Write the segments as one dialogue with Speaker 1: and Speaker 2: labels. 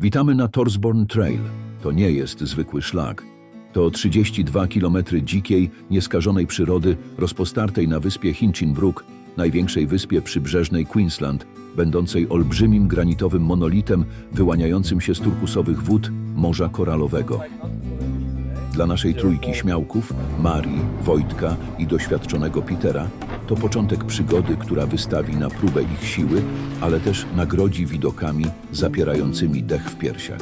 Speaker 1: Witamy na Torsborn Trail. To nie jest zwykły szlak. To 32 km dzikiej, nieskażonej przyrody, rozpostartej na wyspie Hinchinbrook, największej wyspie przybrzeżnej Queensland, będącej olbrzymim granitowym monolitem wyłaniającym się z turkusowych wód Morza Koralowego. Dla naszej trójki śmiałków, Marii, Wojtka i doświadczonego Petera, to początek przygody, która wystawi na próbę ich siły, ale też nagrodzi widokami zapierającymi dech w piersiach.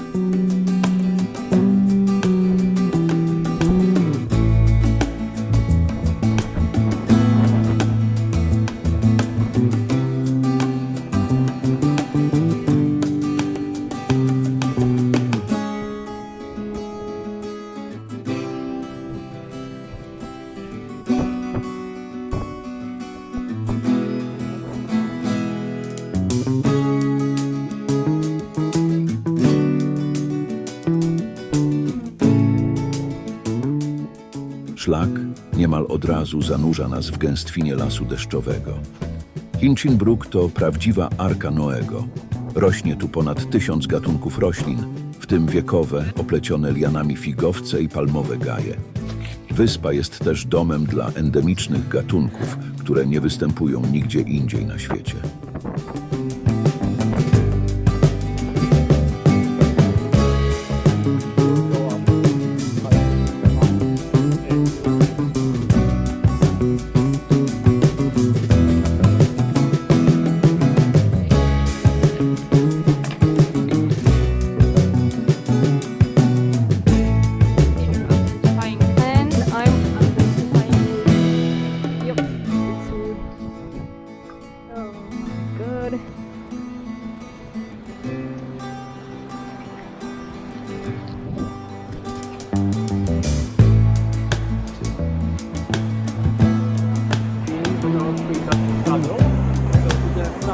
Speaker 1: Szlak niemal od razu zanurza nas w gęstwinie lasu deszczowego. Hinchinbrook to prawdziwa arka Noego. Rośnie tu ponad tysiąc gatunków roślin, w tym wiekowe, oplecione lianami figowce i palmowe gaje. Wyspa jest też domem dla endemicznych gatunków, które nie występują nigdzie indziej na świecie.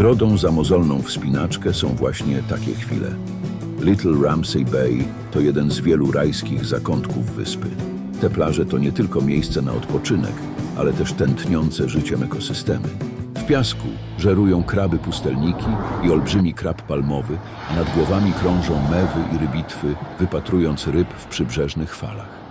Speaker 1: Nagrodą za mozolną wspinaczkę są właśnie takie chwile. Little Ramsey Bay to jeden z wielu rajskich zakątków wyspy. Te plaże to nie tylko miejsce na odpoczynek, ale też tętniące życiem ekosystemy. W piasku żerują kraby pustelniki i olbrzymi krab palmowy, a nad głowami krążą mewy i rybitwy, wypatrując ryb w przybrzeżnych falach.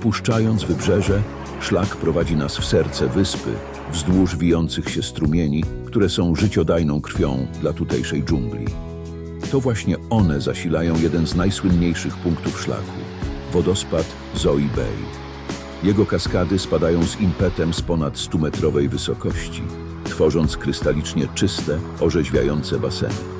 Speaker 1: Opuszczając wybrzeże, szlak prowadzi nas w serce wyspy, wzdłuż wijących się strumieni, które są życiodajną krwią dla tutejszej dżungli. To właśnie one zasilają jeden z najsłynniejszych punktów szlaku wodospad Zoe Bay. Jego kaskady spadają z impetem z ponad 100-metrowej wysokości, tworząc krystalicznie czyste, orzeźwiające baseny.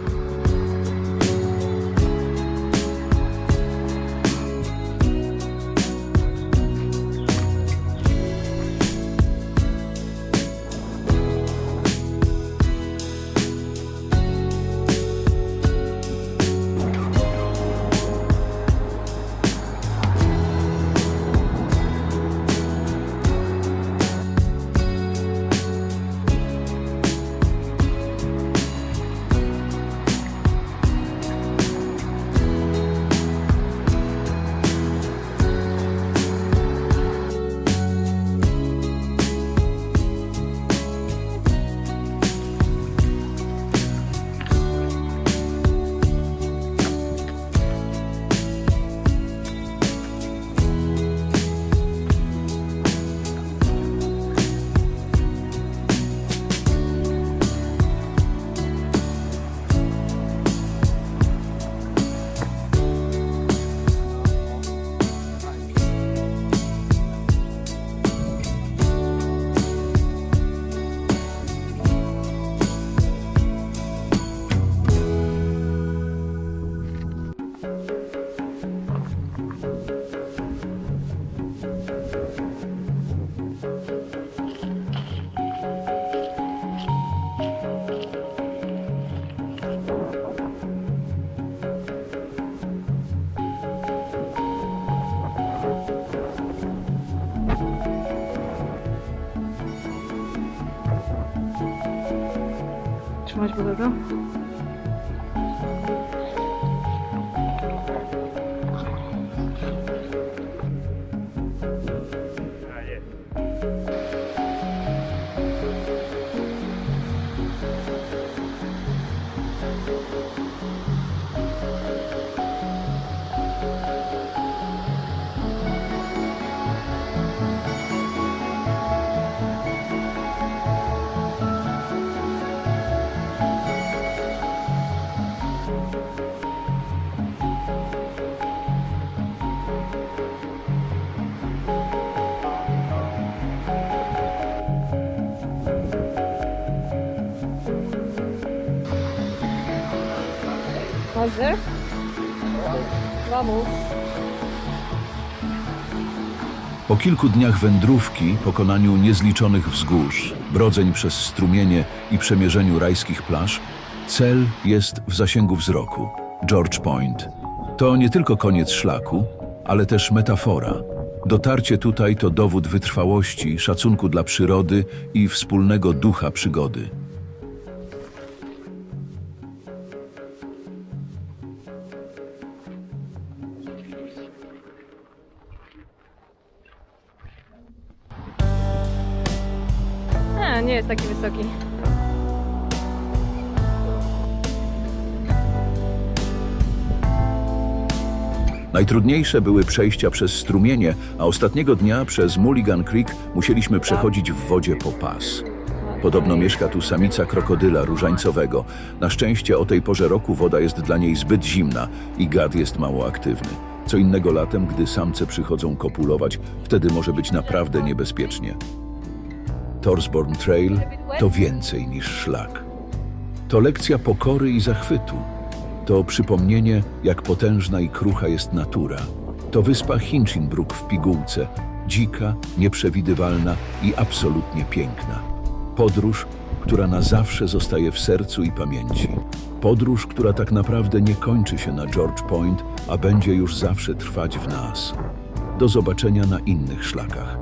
Speaker 2: çalışmalar bulurum. Hazır. Vamos.
Speaker 1: Po kilku dniach wędrówki, pokonaniu niezliczonych wzgórz, brodzeń przez strumienie i przemierzeniu rajskich plaż, cel jest w zasięgu wzroku George Point. To nie tylko koniec szlaku, ale też metafora. Dotarcie tutaj to dowód wytrwałości, szacunku dla przyrody i wspólnego ducha przygody.
Speaker 2: Nie jest taki wysoki.
Speaker 1: Najtrudniejsze były przejścia przez strumienie, a ostatniego dnia przez Mulligan Creek musieliśmy przechodzić w wodzie po pas. Podobno mieszka tu samica krokodyla różańcowego. Na szczęście o tej porze roku woda jest dla niej zbyt zimna i gad jest mało aktywny. Co innego latem, gdy samce przychodzą kopulować, wtedy może być naprawdę niebezpiecznie. Torsborn Trail to więcej niż szlak. To lekcja pokory i zachwytu. To przypomnienie, jak potężna i krucha jest natura. To wyspa Hinchinbrook w pigułce, dzika, nieprzewidywalna i absolutnie piękna. Podróż, która na zawsze zostaje w sercu i pamięci. Podróż, która tak naprawdę nie kończy się na George Point, a będzie już zawsze trwać w nas. Do zobaczenia na innych szlakach.